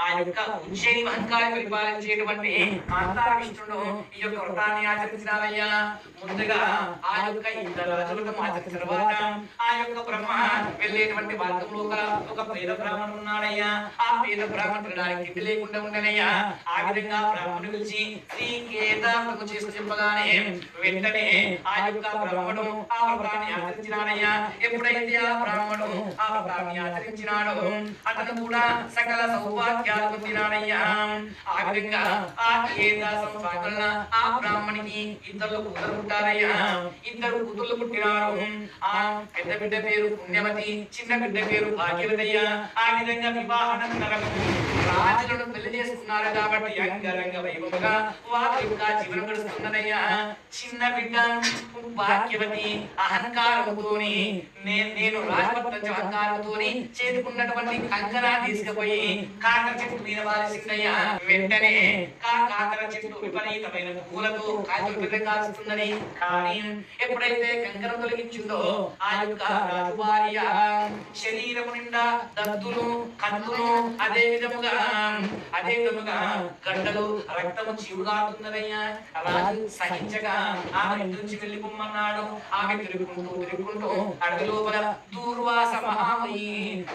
ఆ యొక్క ఉజ్జయిని మహంకాళి పరిపాలించేటువంటి మాతావిష్ణుడు ఈ యొక్క వ్రతాన్ని ఆచరించినారయ్యా ముందుగా ఆ యొక్క ఇద్దరు రాజులకు ఆచరించిన తర్వాత ఆ యొక్క బ్రహ్మ వెళ్ళేటువంటి మార్గంలో ఒక ఒక పేద బ్రాహ్మణుడు ఉన్నాడయ్యా. ఆ పేద బ్రాహ్మణుడు లేకుండా ఉండనయ్యా. ఆ విధంగా బ్రాహ్మణుడు పిలిచి శ్రీ కేదారము చేసి చెప్పగానే వెంటనే ఆ యొక్క బ్రాహ్మణుడు ఆ వ్రతాన్ని ఆచరించినాడయ్యా. ఎప్పుడైతే ఆ బ్రాహ్మణుడు ఆ వ్రతాన్ని ఆచరించినాడో అతను కూడా సకల సౌభాగ్యాలు పొందినాడయ్యా. ఆ విధంగా ఆ కేదాసం వలన ఆ బ్రాహ్మణికి ఇద్దరు కూతురు పుట్టారయ్యా. ఇద్దరు కూతుర్లు పుట్టినారు. ఆ పెద్ద బిడ్డ పేరు పుణ్యవతి చిన్న బిడ్డ పేరు భాగ్యవతయ్య. ఆ విధంగా వివాహానంతరం రాజులను పెళ్ళి చేసుకున్నారు కాబట్టి అంగరంగ వైభవంగా వారి యొక్క జీవనం గడుస్తున్నదయ్యా చిన్న బిడ్డ భాగ్యవతి అహంకారంతోని నేను నేను రాజభక్త అహంకారంతోని చేతుకున్నటువంటి కంకరా తీసుకుపోయి కాకర చెట్టు మీద వారేసిందయ్యా. వెంటనే కాకర చెట్టు విపరీతమైన పూలతో కాయలు పెద్ద కాస్తుందని కానీ ఎప్పుడైతే కంకరం తొలగించిందో ఆ యొక్క రాజువారి శరీరము నిండా దద్దులు కన్నులు అదే విధముగా అదే విధముగా గడ్డలు రక్తము చివుగారుతున్నదయ్యా రాజు సహించగా ఆమె ఇంటి నుంచి వెళ్ళిపోమన్నాడు. ఆమె తిరుగుకుంటూ తిరుగుకుంటూ అడవి లోపల దూర్వాస మహాముని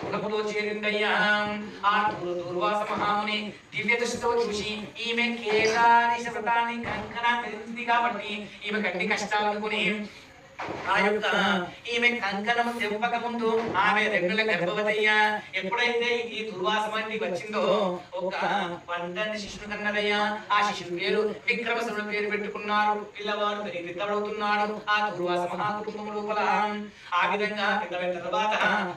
ప్రభుతో చేరిందయ్యా. ఆ దూర్వాస మహాముని దివ్య దృష్టితో చూసి ఈమె కేదారి శతాన్ని కంకణ తెలిసింది కాబట్టి ఈమె గట్టి కష్టాలు అనుకుని ఆ యొక్క ఈమె కంకణం తెంపక ముందు ఆమె రెండుల గర్భవతయ్యా ఎప్పుడైతే ఈ దుర్వాసమానికి వచ్చిందో ఒక పండని శిష్యుడు కన్నదయ్యా ఆ శిష్యుడు పేరు విక్రమశివుడు పేరు పెట్టుకున్నారు. పిల్లవాడు పెద్దవుతున్నాడు ఆ దుర్వాస మహాకుటుంబం లోపల. ఆ విధంగా పెద్దమైన తర్వాత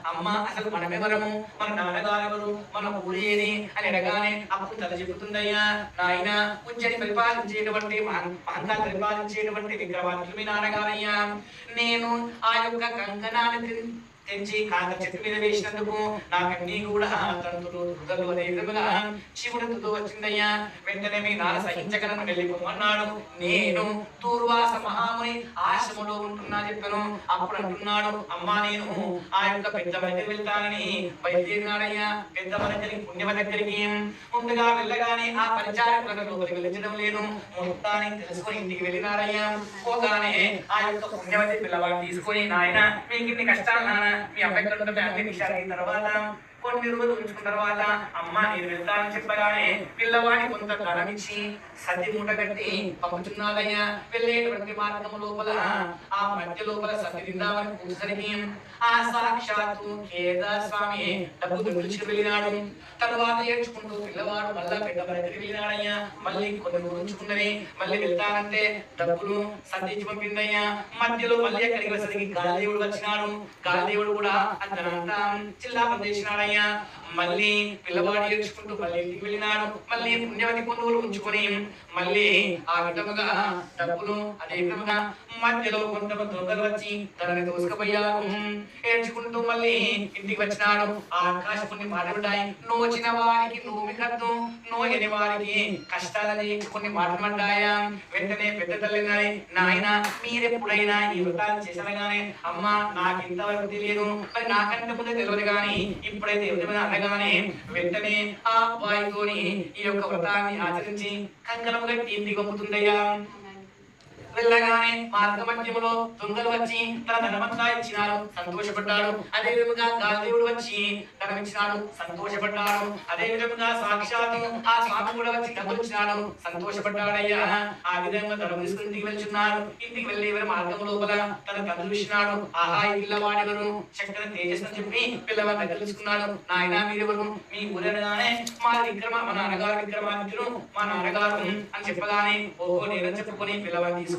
అమ్మ అసలు మనమెవరము మన నాన్నగారెవరు? మన ఊరు ఏది? అని అడగానే అప్పుడు తల చెబుతుందయ్యా నాయన ఉంచని పరిపాలించేటువంటి మహంగా పరిపాలించేటువంటి విక్రమార్కులు మీ నాన్నగారయ్యా. నేను ఆ యొక్క కంకణాన్ని తెంచి కాక చెట్టు మీద వేసినందుకు నాకన్నీ కూడా తంతులు రుదలు అనే విధముగా శివుడితో వచ్చిందయ్యా. వెంటనే మీ నాన్న సహించగలను వెళ్ళిపోమన్నాడు నేను తూర్వాస మహాముని ఆశ్రమంలో ఉంటున్నా చెప్పాను. అప్పుడు అంటున్నాడు అమ్మా నేను ఆ యొక్క పెద్ద దగ్గర వెళ్తానని బయలుదేరినాడయ్యా. పెద్ద దగ్గరికి పుణ్యమ దగ్గరికి ముందుగా వెళ్ళగానే ఆ పరిచారకులను వెళ్ళడం లేదు. మొత్తాన్ని తెలుసుకొని ఇంటికి వెళ్ళినారయ్యా పోగానే ఆ యొక్క పుణ్యవతి పిల్లవాడిని తీసుకొని నాయన మీకు ఇన్ని కష్టాలు నాన్న మీ అబ్బాయి కంటే అన్ని విషయాలు అయిన తర్వాత కొన్ని రోజులు ఉంచుకున్న తర్వాత అమ్మ నేను వెళ్తానని చెప్పగానే పిల్లవాడి కొంత కరం ఇచ్చి సతి మూట కట్టి పంపుతున్నాడయ్యా వెళ్ళేటువంటి మార్గం లోపల ఆ మధ్య లోపల సతి తిందామని కూర్చొని ఆ సాక్షాత్తు కేదార్ స్వామి డబ్బు దుడిచి వెళ్ళినాడు. తర్వాత ఏడ్చుకుంటూ పిల్లవాడు మళ్ళా పెద్ద దగ్గరికి వెళ్ళినాడయ్యా. మళ్ళీ కొన్ని రోజులు ఉంచుకున్నది మళ్ళీ వెళ్తానంటే డబ్బులు సత్యించి పంపిందయ్యా. మధ్యలో మళ్ళీ అక్కడికి వచ్చేసరికి గాలిదేవుడు వచ్చినాడు. గాలిదేవుడు కూడా అతనంతా చిల్లా 对呀 మళ్ళీ పిల్లవాడు ఏడ్చుకుంటూ మళ్ళీ ఇంటికి వెళ్ళినాడు. మళ్ళీ పుణ్యవతి కొన్ని ఉంచుకొని మళ్ళీ ఆ విధముగా డబ్బులు అదే విధముగా మధ్యలో కొంతమంది దొంగలు వచ్చి తనని దోసుకుపోయారు. ఏడ్చుకుంటూ మళ్ళీ ఇంటికి వచ్చినాడు. ఆ ఆకాశపుణ్ణి మాట్లాడాయి నోచిన వారికి నోమి కద్దు. నోయని వారికి కష్టాలని కొన్ని మాట్లాడాయా వెంటనే పెద్ద తల్లి నాయన మీరెప్పుడైనా ఈ వృత్తాన్ని చేసిన అమ్మా నాకు ఇంతవరకు తెలియదు. మరి నాకంటే ముందే తెలియదు కానీ ఇప్పుడైతే అనగానే వెంటనే ఆ అబ్బాయితోని ఈ యొక్క వ్రతాన్ని ఆచరించి కంకణం కట్టి ఇంటికి వెళ్ళగానే మార్గ మధ్యములో దొంగలు వచ్చి తన ధనమంతా ఇచ్చినారు. సంతోషపడ్డాడు. అదే విధముగా గాంధీవుడు వచ్చి ధనమిచ్చినాడు. సంతోషపడ్డాడు. అదే విధముగా సాక్షాత్తు ఆ స్వామి కూడా వచ్చి డబ్బులు సంతోషపడ్డాడయ్యా. ఆ విధంగా ధనం తీసుకుని ఇంటికి వెళ్తున్నాడు ఇంటికి వెళ్ళే వారి మార్గం లోపల తన తండ్రి ఇచ్చినాడు. ఆహా ఈ పిల్లవాడెవరు చక్కని తేజస్ అని చెప్పి పిల్లవాడు దగ్గర నాయన మీరెవరు? మీ ఊరనగానే మా విక్రమ మా నాన్నగారు విక్రమాదిత్యుడు మా నాన్నగారు అని చెప్పగానే ఓహో నేను చెప్పుకొని పిల్లవాడిని తీసుకొని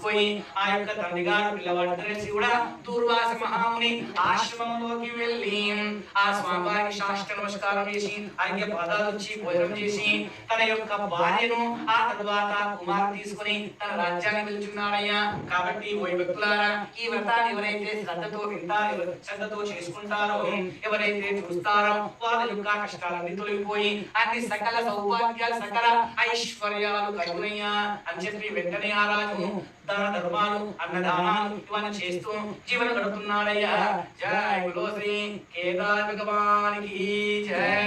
ఆ యొక్క తండ్రి గారు పిల్లవాడి తెలిసి కూడా దూర్వాస మహాముని ఆశ్రమంలోకి వెళ్ళి ఆ స్వామివారికి శాస్త్ర నమస్కారం చేసి ఆయనకి పదాలు వచ్చి భోజనం చేసి తన యొక్క భార్యను ఆ తరువాత కుమార్ తీసుకుని తన రాజ్యాన్ని వెళ్తున్నాడయ్యా. కాబట్టి ఓ వ్యక్తులారా ఈ వ్రతాన్ని ఎవరైతే శ్రద్ధతో వింటారో శ్రద్ధతో చేసుకుంటారో ఎవరైతే చూస్తారో వాళ్ళ యొక్క కష్టాలన్నీ తొలగిపోయి అన్ని సకల సౌభాగ్యాలు సకల ఐశ్వర్యాలు కలుగునయ్యా అని చెప్పి వెంటనే ఆ రాజు దాన ధర్మాలు అన్నదానాలు ఇవన్నీ చేస్తూ జీవనం గడుపుతున్నాడయ్యా. జయ గులో శ్రీ కేదార్ భగవానికి జయ